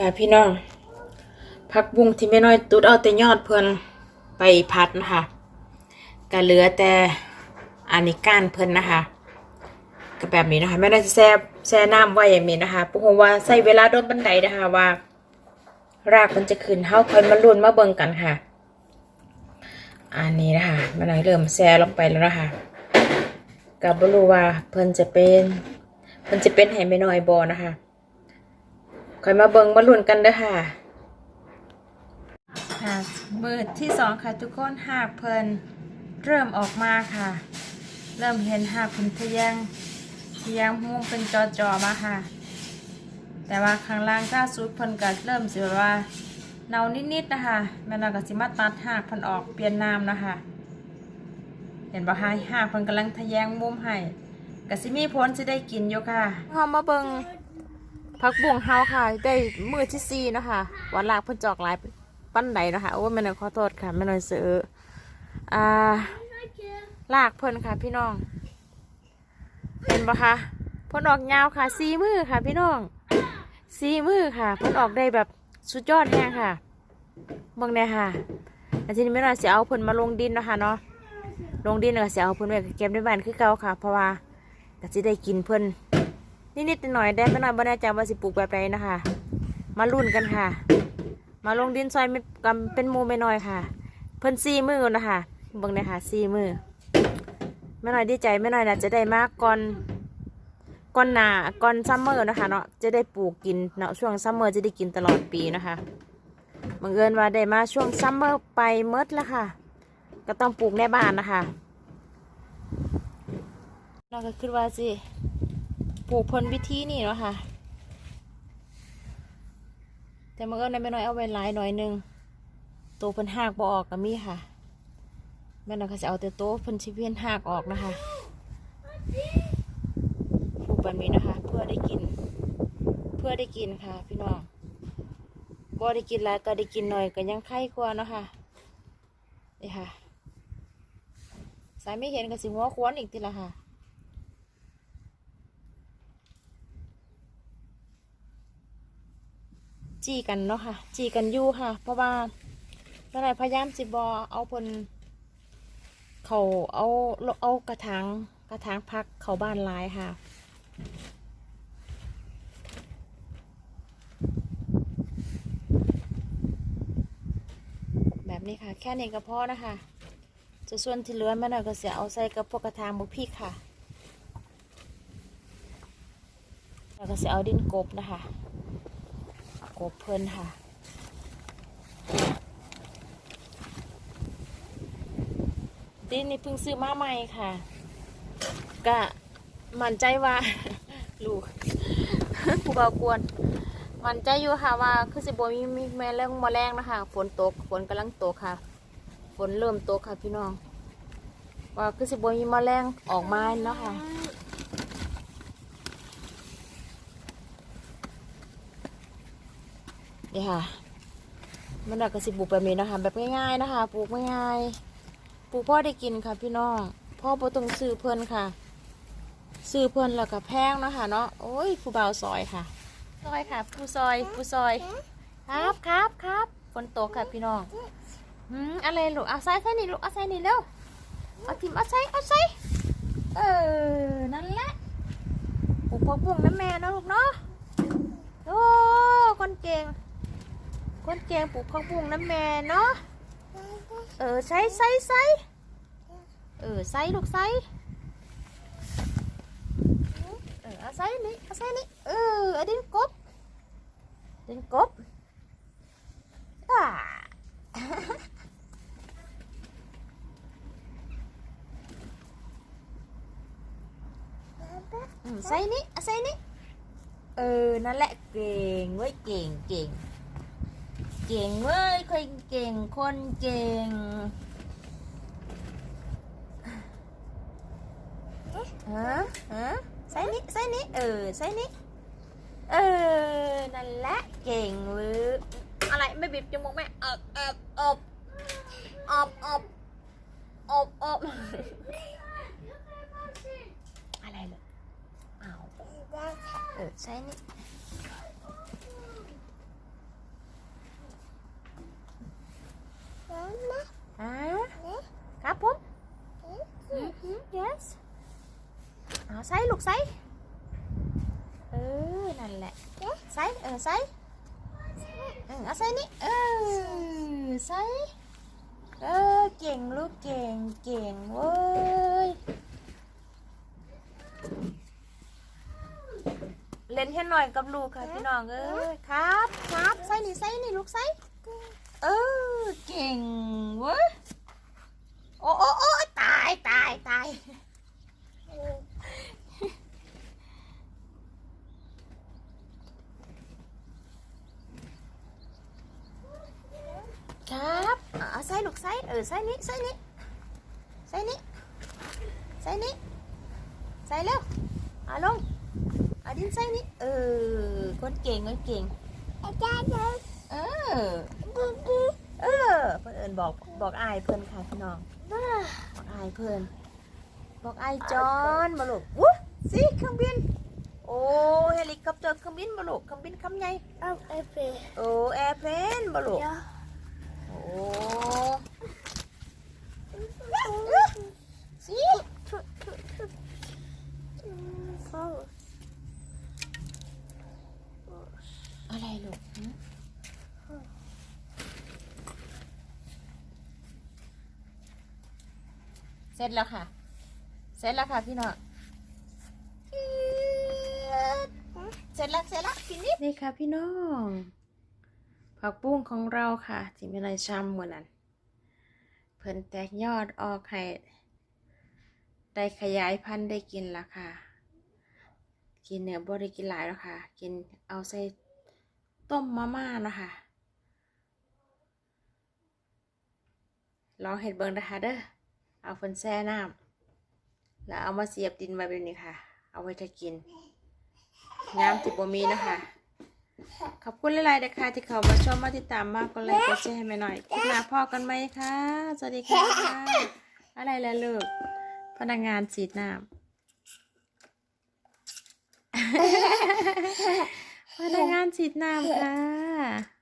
ค่ะพี่น้องผักบุ้งที่ไม่น้อยตุดเอาแต่ยอดเพิ่นไปพัดนะคะก็เหลือแต่อันนี้ก้านเพิ่นนะคะก็แบบนี้นะคะไม่ได้แซ่แซ่น้ำไว้อย่างนี้นะคะปุ๊กว่าใส่เวลาโดนบันไดนะคะว่า รากมันจะขึ้นเฮาคอยมาลุ้นมาเบิ่งกันค่ะ อันนี้นะคะมันเริ่มแซ่ลงไปแล้วนะคะก็บ่รู้ว่าเพิ่นจะเป็น เพิ่นจะเป็นให้ไม่น้อยบ่นะคะ คอยมาเบิงมาลุ้นกันเด้อค่ะค่ะมือที่สองค่ะทุกคนหากเพลินเริ่มออกมาค่ะ เริ่มเห็นหากเป็นทะแยงทะแยงหูเป็นจอจอๆมาค่ะ แต่ว่าข้างล่างก้าสุดเพิ่นก็เริ่มสิแบบว่าเนานิดๆนะคะแม่นเราก็สิมาตัดหากเพิ่นออกเปลี่ยนน้ำนะคะ เห็นบ่คะหากเพิ่นกำลังทะแยงมุมให้ก็สิมีผลสิได้กินอยู่ค่ะเฮามาเบิง พักบุ้งเฮาค่ะ ได้มือที่สี่นะคะวันลากพ่นจอกหลายปั้นไหนนะคะโอ้แม่นอยขอโทษค่ะแม่นอยซื้ออ่าลากเพิ่นค่ะ พี่น้องเห็นปะคะพ่นออกยาวค่ะสีมือค่ะ พี่น้องสีมือค่ะพ่นออกได้แบบสุดยอดแฮงค่ะเบิ่งเนี่ยค่ะแล้วทีนี้แม่นอยสิเอาเพิ่นมาลงดินนะคะเนาะลงดินแล้วก็สิเอาเพิ่นไว้เก็บในบ้านคือเก่าค่ะ เพราะว่าก็สิได้กินเพิ่น นิดๆหน่อยได้ไม่น้อยบ่แน่ใจว่าสิปลูกแบบใดนะคะ มาลุ้นกันค่ะ มาลงดินซอยเม็ดกำเป็นมูไม่น้อยค่ะ เพิ่นซีมือนะคะเบิ่งเลยค่ะซีมือไม่น้อยดีใจไม่น้อยนะจะได้มากก่อนก่อนหนาก่อนซัมเมอร์นะคะเนาะจะได้ปลูกกินเนาะช่วงซัมเมอร์จะได้กินตลอดปีนะคะบังเอิญว่าได้มาช่วงซัมเมอร์ไปเมดแล้วค่ะ ก็ต้องปลูกในบ้านนะคะเราก็คิดว่าสิ ลูกพลวิธีนี่เนาะค่ะ แต่มันก็ในไม่น้อยเอาไว้หลายหน่อยหนึงตัวเพิ่นหากบ่ออกก็มีค่ะแม่น้อยก็จะเอาแต่โตเพิ่นชิเพียนหากออกนะคะปลูกแบบนี้นะคะ เพื่อได้กิน เพื่อได้กินค่ะ พี่น้องบ่ได้กินหลายก็ได้กินหน่อยก็ยังไข่กว่าเนาะค่ะนี่ค่ะ สายไม่เห็นก็สิหัวควนอีกทีละค่ะ จีกันเนาะค่ะ จีกันอยู่ค่ะ เพราะว่าเมื่อไรพยายามสิบอเอาเพนเขาเอาเอากระถางกระถางพักเขาบ้านลายค่ะแบบนี้ค่ะ แค่นี้ก็พอนะคะจะส่วนที่เหลือแม่หน่อยก็เสียเอาใส่กับพวกกระถางบุกพริกค่ะ แล้วก็เสียเอาดินกบนะคะ กบเพิ่นค่ะดินนี่เพิ่งซื้อมาใหม่ค่ะก็มั่นใจว่า ลูกผู้เบากวนมั่นใจอยู่ค่ะว่าคือสิบมีมีแม่แรงมาแรงนะคะฝนตกฝนกำลังตกค่ะ ฝนเริ่มตกค่ะพี่น้อง ว่าคือสิบมีแมลงออกมาเนาะค่ะ นี่ค่ะ มันดอกกระสิบปลูกแบบนี้นะคะ แบบง่ายๆนะคะ ปลูกง่ายๆปลูกพ่อได้กินค่ะ พี่น้องพ่อบ่ต้องซื้อเพื่อนค่ะ ซื้อเพื่อนแล้วก็แพงเนาะคะเนาะโอ้ยผู้บ่าวซอยค่ะ ซอยค่ะ ผู้ซอยผู้ซอย ครับครับครับฝนตกค่ะพี่น้องหืมอะไรลูกเอาใส่ใส่นี่ลูกเอาใส่นี่เร็วเอาทิมเอาใส่เอาใส่เออนั่นแหละปลูกผักบุ้งน้ำแม่เนาะลูกเนาะโอ้คนเก่ง คนเก่งปลูกผักบุ้งน้ำแม่เนาะ เออใส่ใส่ใส่เออใส่ลูกใส่เออเอาใส่นี่เอาใส่นี่เออเอาดินกบดินกบอ่าใส่นี่เอาใส่นี่เออ นั่นแหละเก่งเว้ยเก่งเก่ง เก่งเว้ยคนเก่งคนเก่งฮะฮะใส่นี่ใส่นี่เออใส่นี่เออ นั่นแหละเก่งเว้ยอะไรไม่บีบจมูกแม่อบอบอบอบอบอบอบอะไรเลยอ้าวเออใส่นี่ อ่าครับผม yes เอาไซลูกไซเออ นั่นแหละไซเออไซเออเอาไซนี่เออไซเออ เก่งลูกเก่ง เก่งเว้ย เล่นให้หน่อยกับลูกค่ะพี่น้องเอ้ยครับ ครับไซนี่ไซนี่ลูกไซ เออเก่งเว้ยโอ้โอ้โอ้ตายตายตายครับอะเอาใส่ลูกใส่เออใส่นี่ใส่นี่ใส่นี่ใส่นี่ใส่เร็วเอาลงเอาดินใส่นี่เออคนเก่งคนเก่งเออ เออเพื่อนเอิญบอกบอกอายเพื่อนค่ะพี่น้องบอกอายเพื่อนบอกอายจอนมาลูกวุ้สิเครื่องบิน โอ้เฮลิคอปเตอร์เครื่องบินมาลูกเครื่องบินคำใหญ่โอ้แอร์เพลนมาลูกโอ้สิอะไรลูกหึ เสร็จแล้วค่ะ เสร็จแล้วค่ะพี่น้องเสร็จแล้วเสร็จแล้วกินนิดนี่ค่ะพี่น้อง ผักบุ้งของเราค่ะที่ไม่ได้ช้ำเหมือนนั้น เพิ่นแตกยอดออกให้ได้ขยายพันธุ์ได้กินแล้วค่ะ กินเนี่ยบ่ได้กินหลายแล้วค่ะ กินเอาใส่ต้มมาม่าเนาะค่ะลองเห็ดเบิงนะคะเด้อ เอาเพิ่นแช่น้ำแล้วเอามาเสียบดินไว้แบบนี้ค่ะ เอาไว้จะกินน้ำติบมีนะคะ ขอบคุณหลายๆนะคะที่เขามาชมมาติดตามมากก็เลยกดแชร์ให้แม่หน่อยคลิปหน้าพ่อกันไหมคะสวัสดีค่ะ อะไรแล่ะลูกพนักงานฉีดน้ำพนักงานฉีดน้ำค่ะ